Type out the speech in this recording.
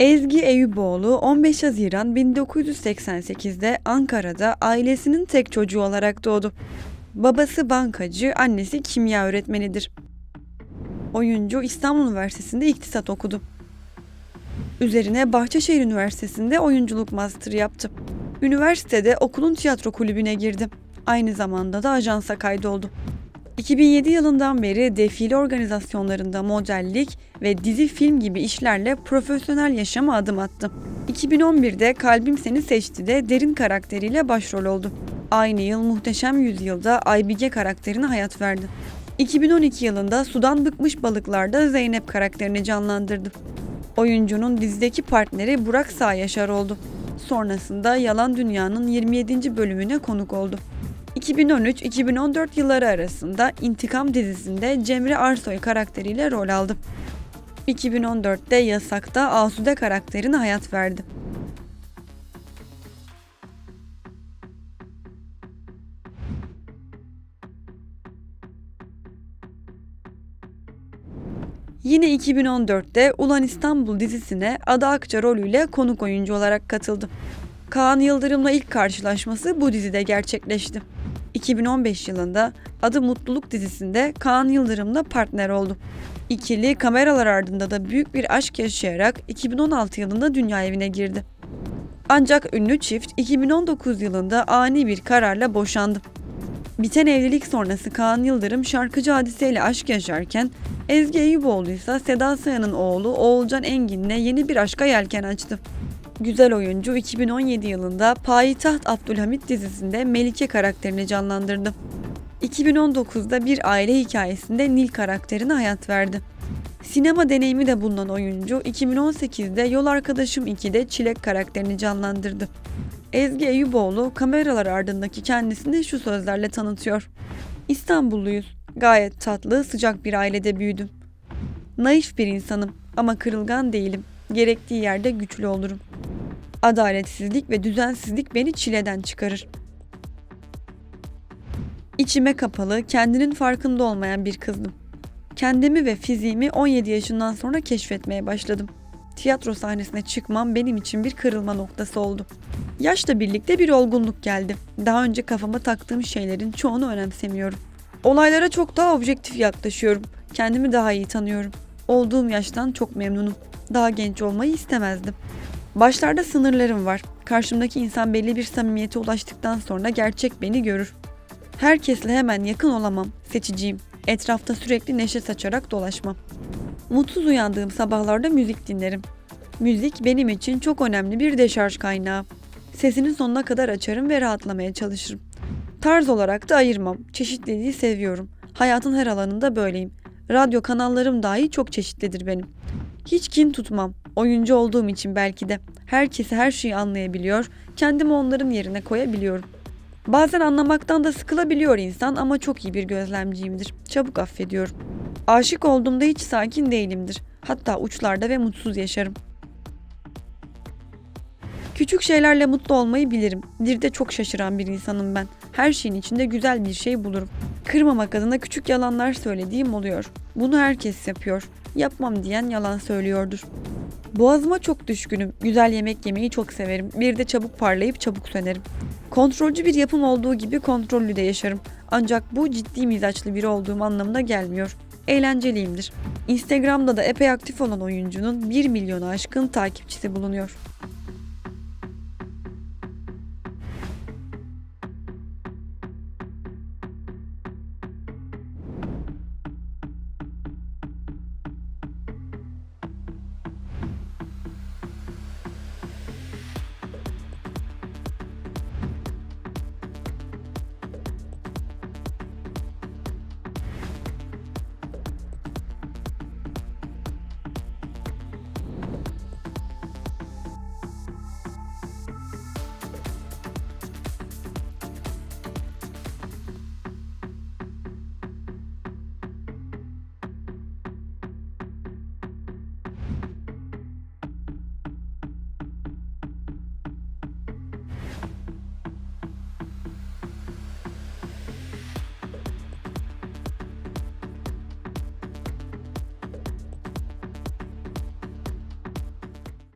Ezgi Eyüboğlu 15 Haziran 1988'de Ankara'da ailesinin tek çocuğu olarak doğdu. Babası bankacı, annesi kimya öğretmenidir. Oyuncu İstanbul Üniversitesi'nde iktisat okudu. Üzerine Bahçeşehir Üniversitesi'nde oyunculuk master yaptı. Üniversitede okulun tiyatro kulübüne girdi. Aynı zamanda da ajansa kaydoldu. 2007 yılından beri defile organizasyonlarında modellik ve dizi film gibi işlerle profesyonel yaşama adım attı. 2011'de Kalbim Seni Seçti de derin karakteriyle başrol oldu. Aynı yıl Muhteşem Yüzyılda Aybige karakterine hayat verdi. 2012 yılında Sudan Bıkmış Balıklar'da Zeynep karakterini canlandırdı. Oyuncunun dizideki partneri Burak Sağ Yaşar oldu. Sonrasında Yalan Dünya'nın 27. bölümüne konuk oldu. 2013-2014 yılları arasında İntikam dizisinde Cemre Arsoy karakteriyle rol aldı. 2014'te Yasak'ta Asude karakterine hayat verdi. Yine 2014'te Ulan İstanbul dizisine Ada Akça rolüyle konuk oyuncu olarak katıldı. Kaan Yıldırım'la ilk karşılaşması bu dizide gerçekleşti. 2015 yılında Adı Mutluluk dizisinde Kaan Yıldırım'la partner oldu. İkili kameralar ardında da büyük bir aşk yaşayarak 2016 yılında dünya evine girdi. Ancak ünlü çift 2019 yılında ani bir kararla boşandı. Biten evlilik sonrası Kaan Yıldırım şarkıcı hadiseyle aşk yaşarken Ezgi Eyüboğlu ise Seda Sayan'ın oğlu Oğulcan Engin'le yeni bir aşka yelken açtı. Güzel oyuncu 2017 yılında Payitaht Abdülhamit dizisinde Melike karakterini canlandırdı. 2019'da bir aile hikayesinde Nil karakterine hayat verdi. Sinema deneyimi de bulunan oyuncu 2018'de Yol Arkadaşım 2'de Çilek karakterini canlandırdı. Ezgi Eyüboğlu kameralar ardındaki kendisini şu sözlerle tanıtıyor. İstanbulluyuz. Gayet tatlı, sıcak bir ailede büyüdüm. Naif bir insanım ama kırılgan değilim. Gerektiği yerde güçlü olurum. Adaletsizlik ve düzensizlik beni çileden çıkarır. İçime kapalı, kendinin farkında olmayan bir kızdım. Kendimi ve fiziğimi 17 yaşından sonra keşfetmeye başladım. Tiyatro sahnesine çıkmam benim için bir kırılma noktası oldu. Yaşla birlikte bir olgunluk geldi. Daha önce kafama taktığım şeylerin çoğunu önemsemiyorum. Olaylara çok daha objektif yaklaşıyorum. Kendimi daha iyi tanıyorum. Olduğum yaştan çok memnunum. Daha genç olmayı istemezdim. Başlarda sınırlarım var. Karşımdaki insan belli bir samimiyete ulaştıktan sonra gerçek beni görür. Herkesle hemen yakın olamam. Seçiciyim. Etrafta sürekli neşe saçarak dolaşmam. Mutsuz uyandığım sabahlarda müzik dinlerim. Müzik benim için çok önemli bir deşarj kaynağı. Sesinin sonuna kadar açarım ve rahatlamaya çalışırım. Tarz olarak da ayırmam. Çeşitliliği seviyorum. Hayatın her alanında böyleyim. Radyo kanallarım dahi çok çeşitlidir benim. Hiç kin tutmam. Oyuncu olduğum için belki de. Herkesi her şeyi anlayabiliyor, kendimi onların yerine koyabiliyorum. Bazen anlamaktan da sıkılabiliyor insan ama çok iyi bir gözlemciyimdir. Çabuk affediyorum. Aşık olduğumda hiç sakin değilimdir. Hatta uçlarda ve mutsuz yaşarım. Küçük şeylerle mutlu olmayı bilirim. Bir de çok şaşıran bir insanım ben. Her şeyin içinde güzel bir şey bulurum. Kırmamak adına küçük yalanlar söylediğim oluyor. Bunu herkes yapıyor. Yapmam diyen yalan söylüyordur. Boğazıma çok düşkünüm. Güzel yemek yemeyi çok severim. Bir de çabuk parlayıp çabuk sönerim. Kontrolcü bir yapım olduğu gibi kontrollü de yaşarım. Ancak bu ciddi mizaçlı biri olduğum anlamına gelmiyor. Eğlenceliyimdir. Instagram'da da epey aktif olan oyuncunun 1 milyonu aşkın takipçisi bulunuyor.